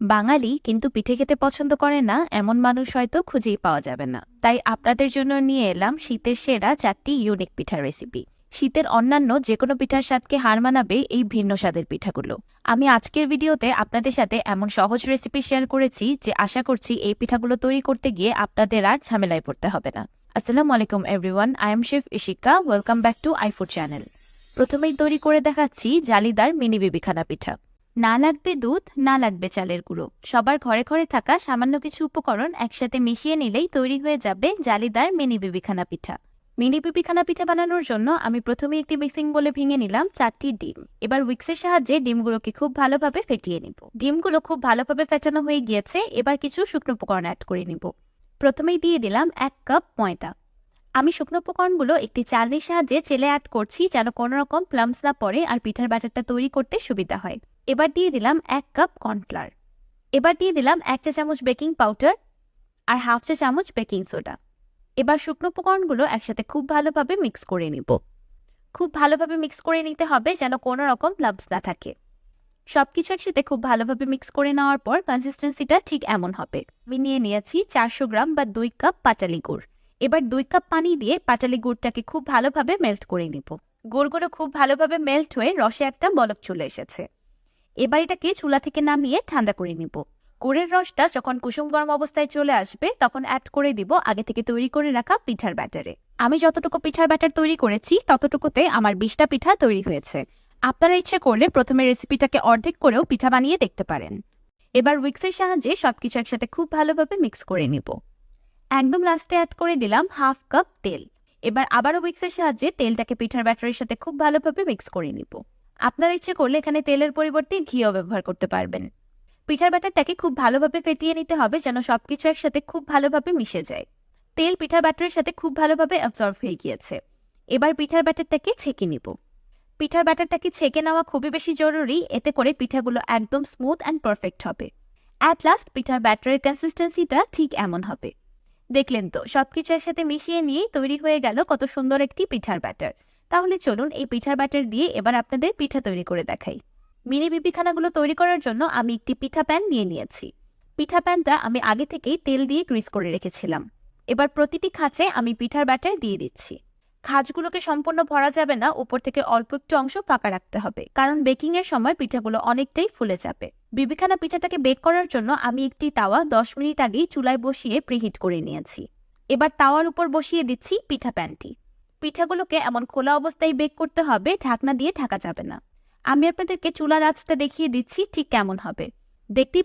বাঙালি কিন্তু পিঠে খেতে পছন্দ করে না, এমন মানুষ হয়তো খুঁজেই পাওয়া যাবে না। তাই আপনাদের জন্য নিয়ে এলাম শীতের সেরা চারটি ইউনিক পিঠার রেসিপি শীতের অন্যান্য যে কোনো পিঠার স্বাদকে হার মানাবে এই ভিন্ন স্বাদের পিঠাগুলো। আমি আজকের ভিডিওতে আপনাদের সাথে এমন সহজ রেসিপি শেয়ার করেছি যে আশা করছি এই পিঠাগুলো তৈরি করতে গিয়ে আপনাদের আর ঝামেলায় পড়তে হবে না। আসসালামু আলাইকুম everyone I am chef Ishika welcome back to iFood channel প্রথমেই তৈরি করে দেখাচ্ছি জালিদার মিনি বিবিখানা পিঠা। না লাগবে দুধ, না লাগবে চালের গুঁড়ো। সবার ঘরে ঘরে থাকা সামান্য কিছু উপকরণ একসাথে মিশিয়ে নিলেই তৈরি হয়ে যাবে জালিদার মিনি বিবিখানা পিঠা। মিনি বিবিখানা পিঠা বানানোর জন্য আমি প্রথমে একটি মিক্সিং বলে ভেঙে নিলাম চারটি ডিম। এবার উইক্সের সাহায্যে ডিমগুলোকে খুব ভালোভাবে ফেটিয়ে নিব। ডিমগুলো খুব ভালোভাবে ফেটানো হয়ে গিয়েছে, এবার কিছু শুকনো উপকরণ অ্যাড করে নিব। প্রথমেই দিয়ে দিলাম এক কাপ ময়দা। আমি শুকনো উপকরণগুলো একটি চালনির সাহায্যে চেলে অ্যাড করছি যেন কোনো রকম প্লামস না পড়ে আর পিঠার ব্যাটারটা তৈরি করতে সুবিধা হয়। এবার দিয়ে দিলাম এক কাপ কর্নফ্লাওয়ার এবার দিয়ে দিলাম এক চা চামচ বেকিং পাউডার আর হাফ চা চামচ বেকিং সোডা এবার শুকনো উপকরণগুলো একসাথে খুব ভালোভাবে মিক্স করে নিব। খুব ভালোভাবে মিক্স করে নিতে হবে যেন কোনো রকম লাভস না থাকে। সব কিছু একসাথে খুব ভালোভাবে মিক্স করে নেওয়ার পর কনসিস্টেন্সিটা ঠিক এমন হবে। আমি নিয়ে নিয়েছি চারশো গ্রাম বা দুই কাপ পাটালি গুড়। এবার দুই কাপ পানি দিয়ে পাটালি গুড়টাকে খুব ভালোভাবে মেল্ট করে নিব। গুড়গুলো খুব ভালোভাবে মেল্ট হয়ে রসে একটা বলক চলে এসেছে। এবার এটাকে চুলা থেকে নামিয়ে ঠান্ডা করে নিব। গুড়ের রসটা যখন কুসুম গরম অবস্থায় চলে আসবে, তখন অ্যাড করে দিব আগে থেকে তৈরি করে রাখা পিঠার ব্যাটারে। আমি যতটুকু পিঠার ব্যাটার তৈরি করেছি, ততটুকুতে আমার বিশটা পিঠা তৈরি হয়েছে। আপনারা ইচ্ছে করলে প্রথমে রেসিপিটাকে অর্ধেক করেও পিঠা বানিয়ে দেখতে পারেন। এবার উইক্সের সাহায্যে সবকিছু একসাথে খুব ভালোভাবে মিক্স করে নিব। একদম লাস্টে অ্যাড করে দিলাম হাফ কাপ তেল। এবার আবারও উইক্সের সাহায্যে তেলটাকে পিঠার ব্যাটারের সাথে খুব ভালোভাবে মিক্স করে নিব। আপনারা ইচ্ছে করলে এখানে তেলের পরিবর্তে ঘিও ব্যবহার করতে পারবেন। পিঠার ব্যাটারটাকে খুব ভালোভাবে ফেটিয়ে নিতে হবে যেন সবকিছু একসাথে খুব ভালোভাবে মিশে যায়। তেল পিঠার ব্যাটারের সাথে খুব ভালোভাবে অ্যাবজর্ব হয়ে গিয়েছে। এবার পিঠার ব্যাটারটাকে ছেঁকে নিব। পিঠার ব্যাটারটাকে ছেঁকে নেওয়া খুবই বেশি জরুরি, এতে করে পিঠাগুলো একদম স্মুথ অ্যান্ড পারফেক্ট হবে। অ্যাট লাস্ট পিঠার ব্যাটারের কনসিস্টেন্সিটা ঠিক এমন হবে। দেখলেন তো, সবকিছু একসাথে মিশিয়ে নিয়ে তৈরি হয়ে গেল কত সুন্দর একটি পিঠার ব্যাটার। তাহলে চলুন এই পিঠার ব্যাটার দিয়ে এবার আপনাদের পিঠা তৈরি করে দেখাই। মিনি বিবিখানাগুলো তৈরি করার জন্য আমি একটি পিঠা প্যান নিয়ে নিয়েছি। পিঠা প্যানটা আমি আগে থেকেই তেল দিয়ে গ্রিস করে রেখেছিলাম। এবার প্রতিটি খাঁচে আমি পিঠার ব্যাটার দিয়ে দিচ্ছি। খাঁজগুলোকে সম্পূর্ণ ভরা যাবে না, উপর থেকে অল্প একটু অংশ ফাঁকা রাখতে হবে, কারণ বেকিং এর সময় পিঠাগুলো অনেকটাই ফুলে যাবে। বিবিখানা পিঠাটাকে বেক করার জন্য আমি একটি তাওয়া দশ মিনিট আগেই চুলায় বসিয়ে প্রিহিট করে নিয়েছি। এবার তাওয়ার উপর বসিয়ে দিচ্ছি পিঠা প্যানটি। পিঠাগুলোকে এমন খোলা অবস্থায় বেক করতে হবে, ঢাকনা দিয়ে ঢাকা যাবে না। আমি আপনাদেরকে চুলার আঁচটা দেখিয়ে দিচ্ছি ঠিক কেমন হবে। দেখতেই